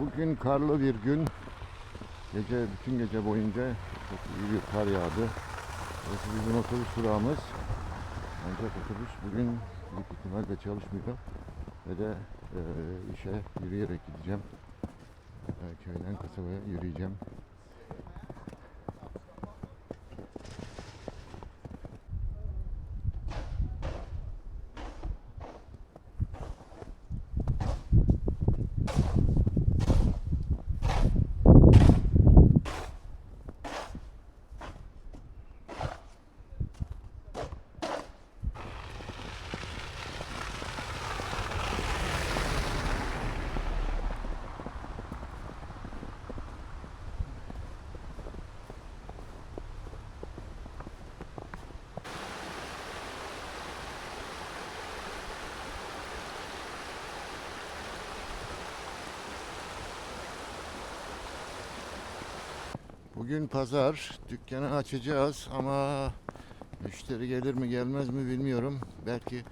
Bugün karlı bir gün. Gece, bütün gece boyunca çok iyi bir kar yağdı. Burası bizim otobüs durağımız. Ancak otobüs bugün büyük ihtimalle çalışmıyor. Ve de e, işe yürüyerek gideceğim. E, köyden kasabaya yürüyeceğim. Bugün pazar. Dükkanı açacağız ama müşteri gelir mi gelmez mi bilmiyorum. Belki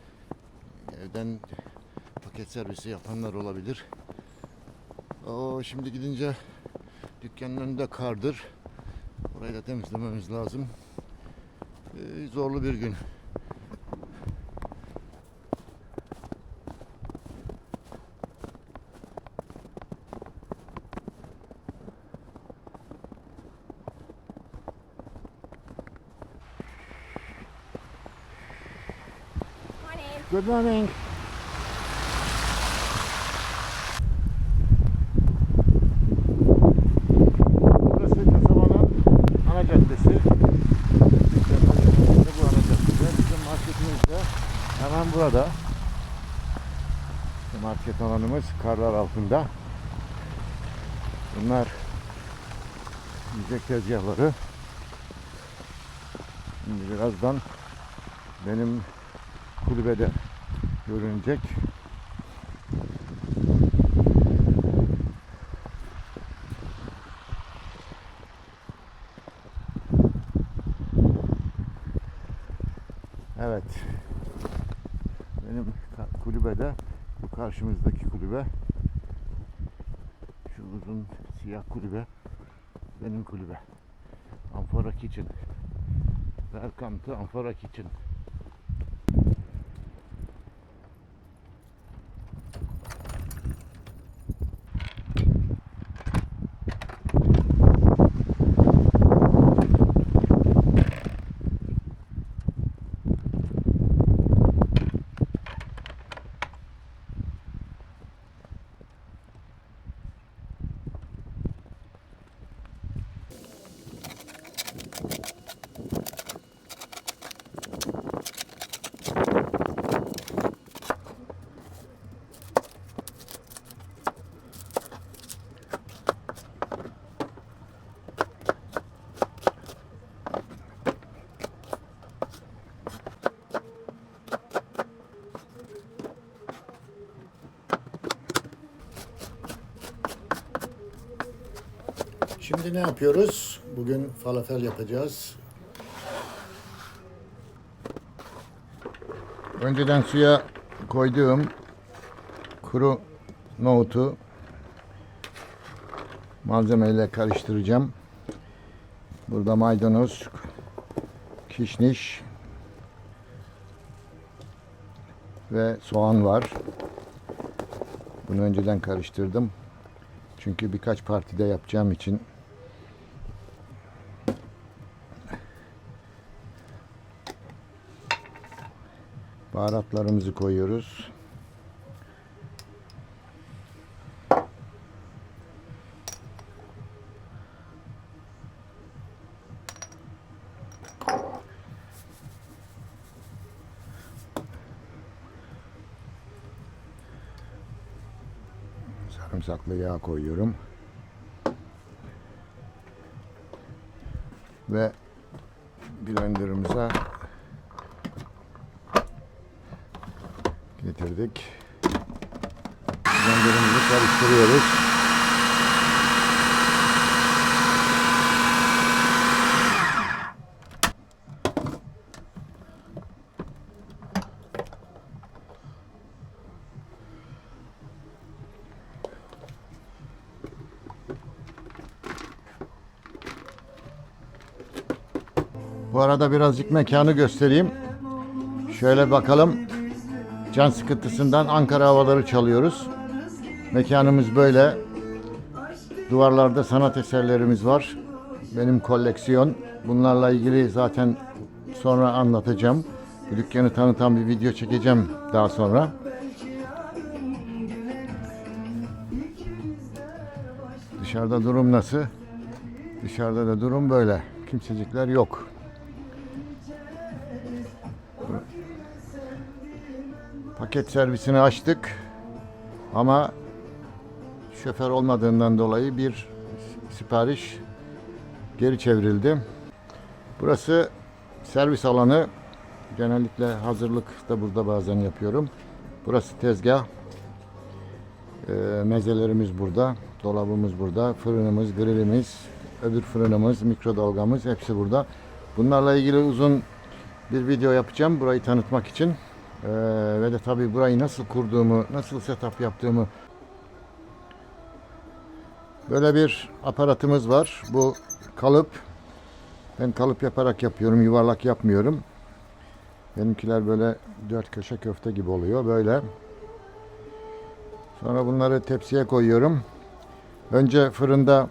evden paket servisi yapanlar olabilir. O şimdi gidince dükkanın önünde kardır. Orayı da temizlememiz lazım. Ee, zorlu bir gün. Morning. Burası ana caddesi. Bu ana caddede. Bizim marketimiz de hemen burada. Market alanımız karlar altında. Bunlar yiyecek tezgahları. Şimdi birazdan benim kulübede görünecek. Evet. Benim kulübede bu karşımızdaki kulübe şu uzun siyah kulübe benim kulübe. Amfora Kitchen. Welcome to Amfora Kitchen. Şimdi ne yapıyoruz? Bugün falafel yapacağız. Önceden suya koyduğum kuru nohutu malzemeyle karıştıracağım. Burada maydanoz, kişniş ve soğan var. Bunu önceden karıştırdım. Çünkü birkaç partide yapacağım için baharatlarımızı koyuyoruz. Sarımsaklı yağ koyuyorum. Ve blenderımıza getirdik. Zenderimizi karıştırıyoruz. Bu arada birazcık mekanı göstereyim. Şöyle bakalım. Can sıkıntısından Ankara havaları çalıyoruz. Mekanımız böyle. Duvarlarda sanat eserlerimiz var. Benim koleksiyon. Bunlarla ilgili zaten sonra anlatacağım. Dükkanı tanıtan bir video çekeceğim daha sonra. Dışarıda durum nasıl? Dışarıda da durum böyle. Kimsecikler yok. Paket servisini açtık. Ama şoför olmadığından dolayı bir sipariş geri çevrildi. Burası servis alanı. Genellikle hazırlık da burada bazen yapıyorum. Burası tezgah. Ee, mezelerimiz burada. Dolabımız burada. Fırınımız, grillimiz, öbür fırınımız, mikrodalgamız hepsi burada. Bunlarla ilgili uzun bir video yapacağım burayı tanıtmak için. Ee, ve de tabii burayı nasıl kurduğumu, nasıl setup yaptığımı Böyle bir aparatımız var. Bu kalıp. Ben kalıp yaparak yapıyorum. Yuvarlak yapmıyorum. Benimkiler böyle dört köşe köfte gibi oluyor. Böyle. Sonra bunları tepsiye koyuyorum. Önce fırında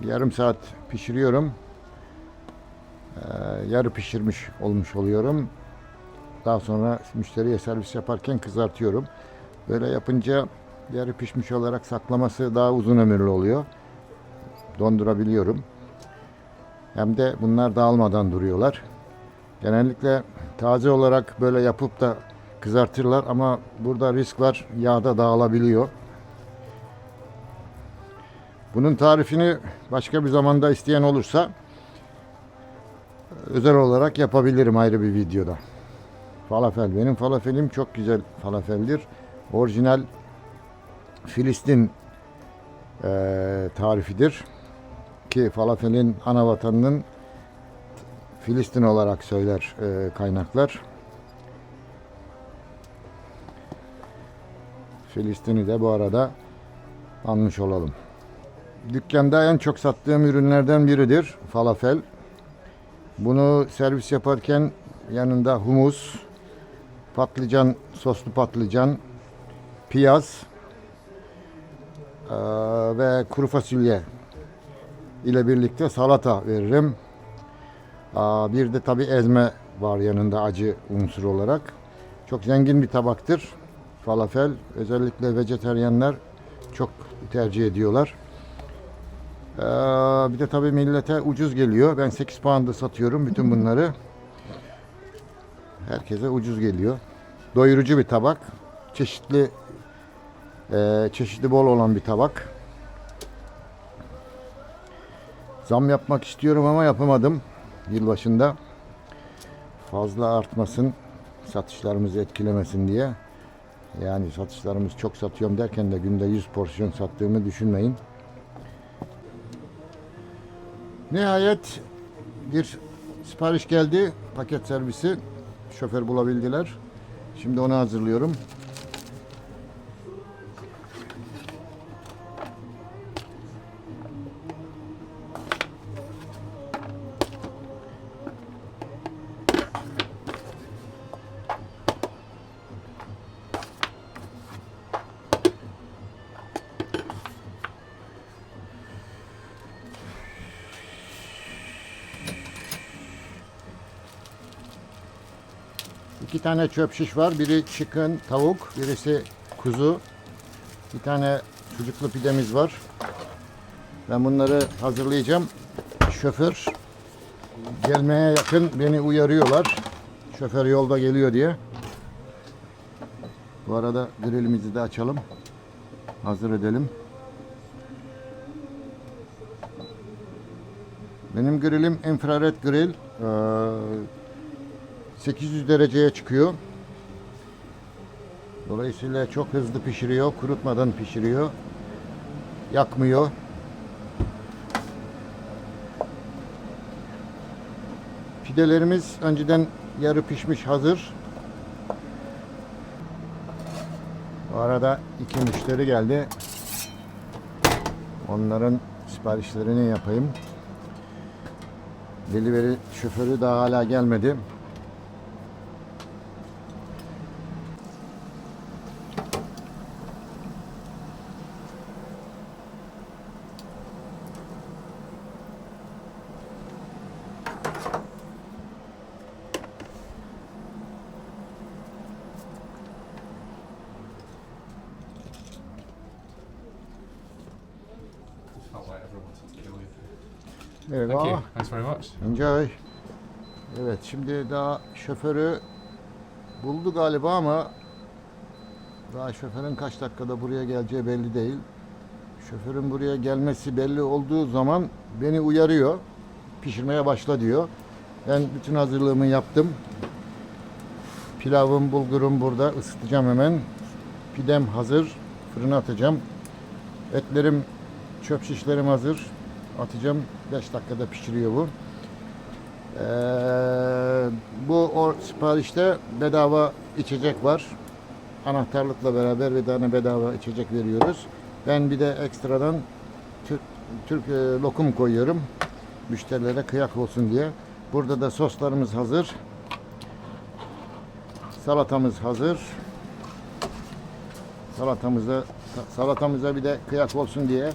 yarım saat pişiriyorum. Ee, yarı pişirmiş olmuş oluyorum. Daha sonra müşteriye servis yaparken kızartıyorum. Böyle yapınca yarı pişmiş olarak saklaması daha uzun ömürlü oluyor. Dondurabiliyorum. Hem de bunlar dağılmadan duruyorlar. Genellikle taze olarak böyle yapıp da kızartırlar ama burada risk var yağda dağılabiliyor. Bunun tarifini başka bir zamanda isteyen olursa özel olarak yapabilirim ayrı bir videoda. Falafel. Benim falafelim çok güzel falafeldir. Orijinal Filistin eee, tarifidir. Ki falafelin ana vatanının Filistin olarak söyler eee, kaynaklar. Filistin'i de bu arada anmış olalım. Dükkanda en çok sattığım ürünlerden biridir falafel. Bunu servis yaparken yanında humus, patlıcan, soslu patlıcan, piyaz, eee, ve kuru fasulye ile birlikte salata veririm. Aa, bir de tabi ezme var yanında acı unsur olarak. Çok zengin bir tabaktır. Falafel özellikle vejeteryenler çok tercih ediyorlar. Ee, bir de tabi millete ucuz geliyor. Ben 8 pound'a satıyorum bütün bunları. Herkese ucuz geliyor. Doyurucu bir tabak. Çeşitli ee, çeşitli bol olan bir tabak. Zam yapmak istiyorum ama yapamadım yılbaşında. Fazla artmasın, satışlarımızı etkilemesin diye. Yani satışlarımız çok satıyorum derken de günde 100 porsiyon sattığımı düşünmeyin. Nihayet bir sipariş geldi. Paket servisi. Şoför bulabildiler. Şimdi onu hazırlıyorum. Tane çöp şiş var. Biri chicken, tavuk, birisi kuzu. Bir tane sucuklu pidemiz var. Ben bunları hazırlayacağım. Şoför gelmeye yakın beni uyarıyorlar. Şoför yolda geliyor diye. Bu arada grillimizi de açalım. Hazır edelim. Benim grillim infrared grill. Ee, 800 dereceye çıkıyor. Dolayısıyla çok hızlı pişiriyor, kurutmadan pişiriyor. Yakmıyor. Pidelerimiz önceden yarı pişmiş hazır. Bu arada iki müşteri geldi. Onların siparişlerini yapayım. Delivery şoförü daha hala gelmedi. Evet, Thank you. aa, Thanks very much. Enjoy. Evet şimdi daha şoförü buldu galiba ama daha şoförün kaç dakikada buraya geleceği belli değil. Şoförün buraya gelmesi belli olduğu zaman beni uyarıyor. Pişirmeye başla diyor. Ben bütün hazırlığımı yaptım. Pilavım, bulgurum burada. ısıtacağım hemen. Pidem hazır. Fırına atacağım. Etlerim, çöp şişlerim hazır. Atacağım. 5 dakikada pişiriyor bu. Ee, bu o siparişte bedava içecek var. Anahtarlıkla beraber bir tane bedava içecek veriyoruz. Ben bir de ekstradan Türk, Türk e, lokum koyuyorum. Müşterilere kıyak olsun diye. Burada da soslarımız hazır. Salatamız hazır. Salatamıza salatamıza bir de kıyak olsun diye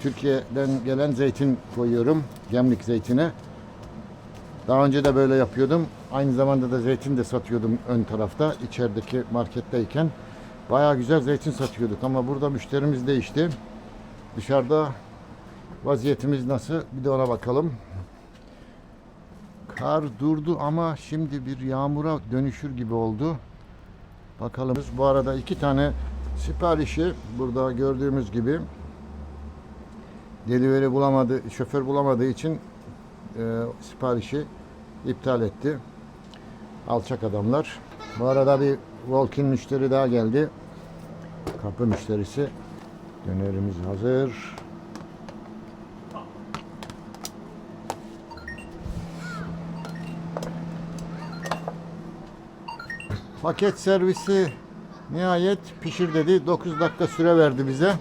Türkiye'den gelen zeytin koyuyorum. Gemlik zeytini. Daha önce de böyle yapıyordum. Aynı zamanda da zeytin de satıyordum ön tarafta içerideki marketteyken. Bayağı güzel zeytin satıyorduk ama burada müşterimiz değişti. Dışarıda vaziyetimiz nasıl? Bir de ona bakalım. Kar durdu ama şimdi bir yağmura dönüşür gibi oldu. Bakalım. Bu arada iki tane siparişi burada gördüğümüz gibi delivery bulamadı, şoför bulamadığı için e, siparişi iptal etti. Alçak adamlar. Bu arada bir walk-in müşteri daha geldi. Kapı müşterisi. Dönerimiz hazır. Paket servisi nihayet pişir dedi. 9 dakika süre verdi bize.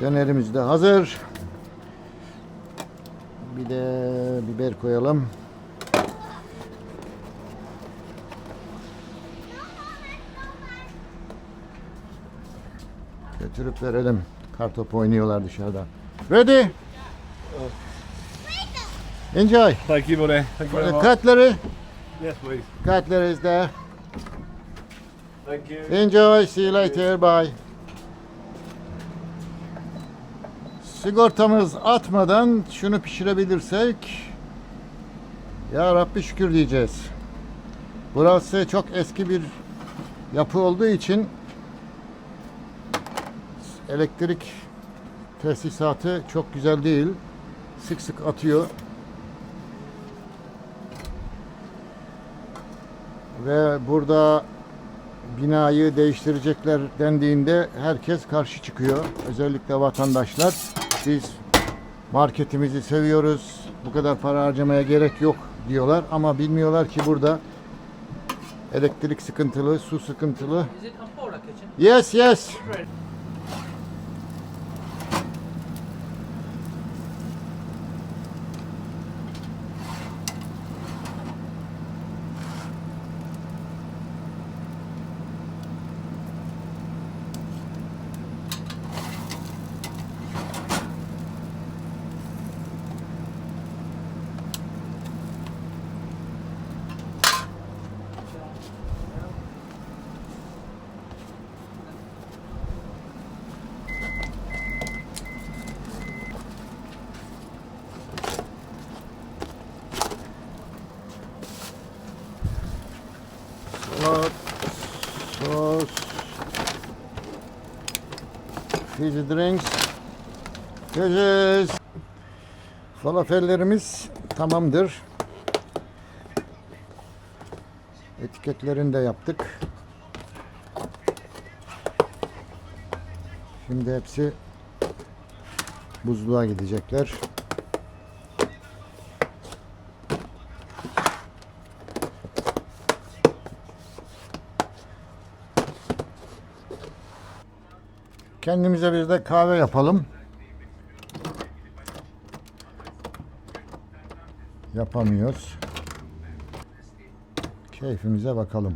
Dönerimiz de hazır. Bir de biber koyalım. Götürüp verelim. Kartop oynuyorlar dışarıda. Ready? Enjoy. Thank you, buddy. Thank you very much. Cutlery. Yes, please. Cutlery is there. Thank you. Enjoy. See you later. Bye. Sigortamız atmadan şunu pişirebilirsek ya Rabbi şükür diyeceğiz. Burası çok eski bir yapı olduğu için elektrik tesisatı çok güzel değil. Sık sık atıyor. Ve burada binayı değiştirecekler dendiğinde herkes karşı çıkıyor. Özellikle vatandaşlar. Biz marketimizi seviyoruz. Bu kadar para harcamaya gerek yok diyorlar ama bilmiyorlar ki burada elektrik sıkıntılı, su sıkıntılı. Yes, yes. Fizzy drinks. Göreceğiz. Falafellerimiz tamamdır. Etiketlerini de yaptık. Şimdi hepsi buzluğa gidecekler. Kendimize bir de kahve yapalım. yapamıyoruz. Keyfimize bakalım.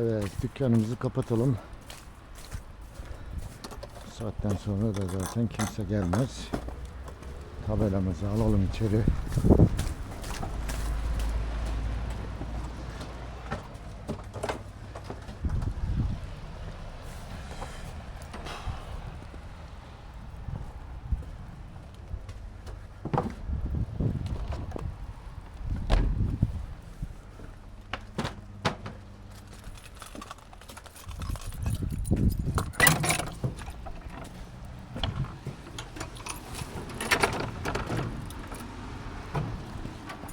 Evet, dükkanımızı kapatalım. Bu saatten sonra da zaten kimse gelmez. Tabelamızı alalım içeri.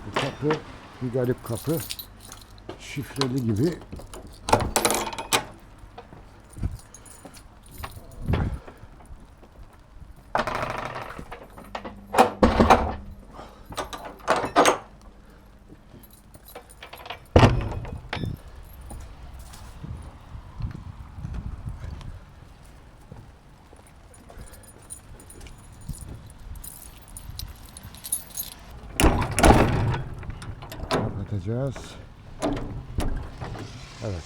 Bu kapı bir garip kapı. Şifreli gibi. Kapatacağız. Evet.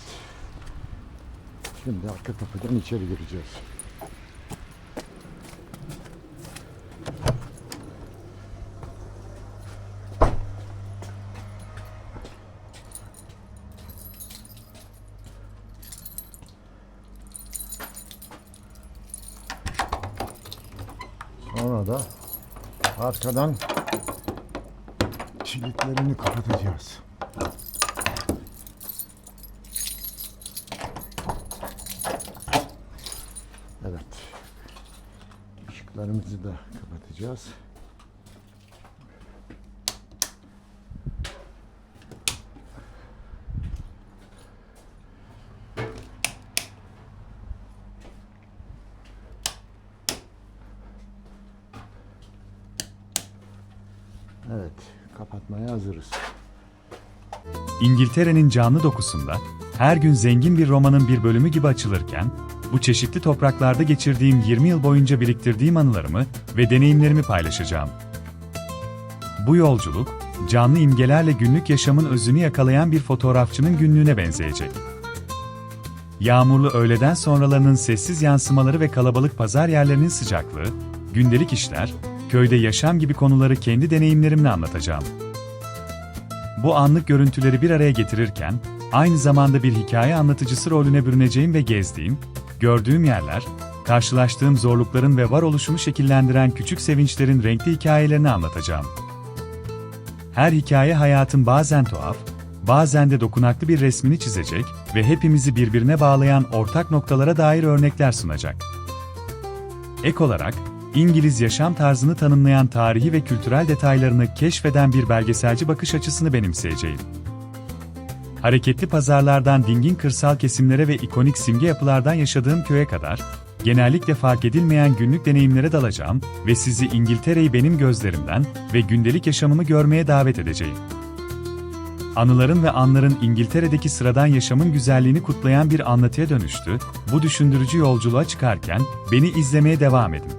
Şimdi arka kapıdan içeri gireceğiz. Sonra da arkadan kilitlerini kapatacağız. Evet. Işıklarımızı da kapatacağız. İngiltere'nin canlı dokusunda, her gün zengin bir romanın bir bölümü gibi açılırken, bu çeşitli topraklarda geçirdiğim 20 yıl boyunca biriktirdiğim anılarımı ve deneyimlerimi paylaşacağım. Bu yolculuk, canlı imgelerle günlük yaşamın özünü yakalayan bir fotoğrafçının günlüğüne benzeyecek. Yağmurlu öğleden sonralarının sessiz yansımaları ve kalabalık pazar yerlerinin sıcaklığı, gündelik işler, köyde yaşam gibi konuları kendi deneyimlerimle anlatacağım. Bu anlık görüntüleri bir araya getirirken, aynı zamanda bir hikaye anlatıcısı rolüne bürüneceğim ve gezdiğim, gördüğüm yerler, karşılaştığım zorlukların ve varoluşumu şekillendiren küçük sevinçlerin renkli hikayelerini anlatacağım. Her hikaye hayatın bazen tuhaf, bazen de dokunaklı bir resmini çizecek ve hepimizi birbirine bağlayan ortak noktalara dair örnekler sunacak. Ek olarak, İngiliz yaşam tarzını tanımlayan tarihi ve kültürel detaylarını keşfeden bir belgeselci bakış açısını benimseyeceğim. Hareketli pazarlardan dingin kırsal kesimlere ve ikonik simge yapılardan yaşadığım köye kadar, genellikle fark edilmeyen günlük deneyimlere dalacağım ve sizi İngiltere'yi benim gözlerimden ve gündelik yaşamımı görmeye davet edeceğim. Anıların ve anların İngiltere'deki sıradan yaşamın güzelliğini kutlayan bir anlatıya dönüştü, bu düşündürücü yolculuğa çıkarken beni izlemeye devam edin.